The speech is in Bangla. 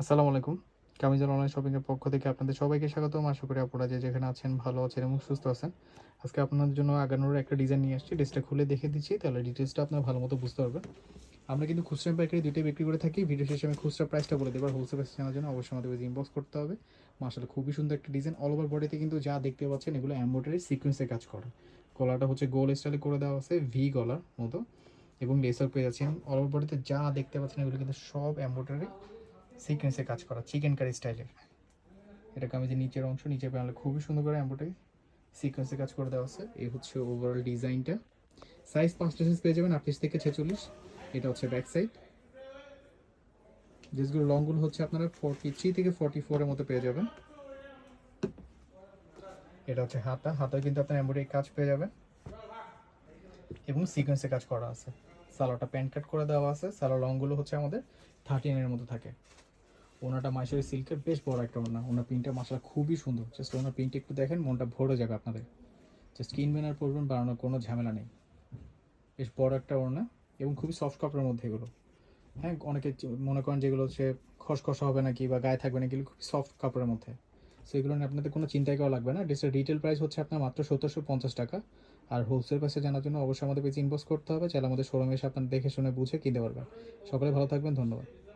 আসসালামু আলাইকুম। কামিজাল অনলাইন শপিংয়ের পক্ষ থেকে আপনাদের সবাইকে স্বাগতম। আশা করি আপনারা যে যেখানে আছেন ভালো আছেন এবং সুস্থ আছেন। আজকে আপনাদের জন্য আগানোর একটা ডিজাইন নিয়ে আসছি। ড্রেসটা খুলে দেখে দিচ্ছি, তাহলে ডিটেলসটা আপনার ভালো মতো বুঝতে পারবেন। আমরা কিন্তু খুচরা পাইকারি দুটোই বিক্রি করে থাকি। ভিডিও শেষে আমি খুচরা প্রাইসটা বলে দেবো। হোলসেল প্রাইস জানার জন্য অবশ্যই আমাদের ইনবক্স করতে হবে। মাসালে খুবই সুন্দর একটা ডিজাইন অল ওভার বডিতে কিন্তু যা দেখতে পাচ্ছেন, এগুলো এম্ব্রয়ডারি সিকোয়েন্সে কাজ করা। গলাটা হচ্ছে গোল স্টাইলে করে দেওয়া আছে ভি গলার মতো। এবং লেসার পেয়ে যাচ্ছেন। অল ওভার বডিতে যা দেখতে পাচ্ছেন, এগুলো কিন্তু সব এম্ব্রয়ডারি সিকোয়েন্সে কাজ করা চিকেন কারি স্টাইলের এটা কামিজের নিচের অংশ, নিচের প্যানেলে খুবই সুন্দর করে এম্ব্রয়ডারি সিকোয়েন্সে কাজ করে দেওয়া আছে। এই হচ্ছে ওভারঅল ডিজাইনটা সাইজ পাঁচটা সাইজ পেয়ে যাবেন, আটত্রিশ থেকে ছেচল্লিশ। এটা হচ্ছে ব্যাক সাইড ড্রেসগুলো লংগুলো হচ্ছে আপনারা ফর্টি থ্রি থেকে ফর্টি ফোরের মতো পেয়ে যাবেন। এটা হচ্ছে হাতা। হাতায় কিন্তু আপনার এম্ব্রয়ডারি কাজ পেয়ে যাবেন। এবং সিকোয়েন্সে কাজ করা আছে। সালোয়ারটা প্যান্ট কাট করে দেওয়া আছে। সালোয়ার লংগুলো হচ্ছে আমাদের থার্টিনের মতো থাকে। ওনাটা মাইসের সিল্কের বেশ বড় একটা ওনা ওনার প্রিন্টটা মশলা খুবই সুন্দর। জাস্ট ওনার প্রিন্ট একটু দেখেন, মনটা ভরে যাবে আপনাদের। জাস্ট কিনবেন আর পরবেন, বানানোর কোনো ঝামেলা নেই। বেশ বড় একটা ওড়না এবং খুবই সফট কাপড়ের মধ্যে এগুলো। হ্যাঁ অনেকে মনে করেন যেগুলো হচ্ছে খসখসা হবে নাকি বা গায়ে থাকবে না এগুলো খুবই সফট কাপড়ের মধ্যে। সো এগুলো নিয়ে আপনাদের কোনো চিন্তাই করা লাগবে না। ড্রেসের রিটেল প্রাইস হচ্ছে আপনার মাত্র সতেরোশো পঞ্চাশ টাকা। আর হোলসেল প্রাইসে জানার জন্য অবশ্যই আমাদের পেজে ইনবক্স করতে হবে। চাইলে আমাদের শোরুমে এসে আপনার দেখে শুনে বুঝে কিনতে পারবেন। সকলে ভালো থাকবেন, ধন্যবাদ।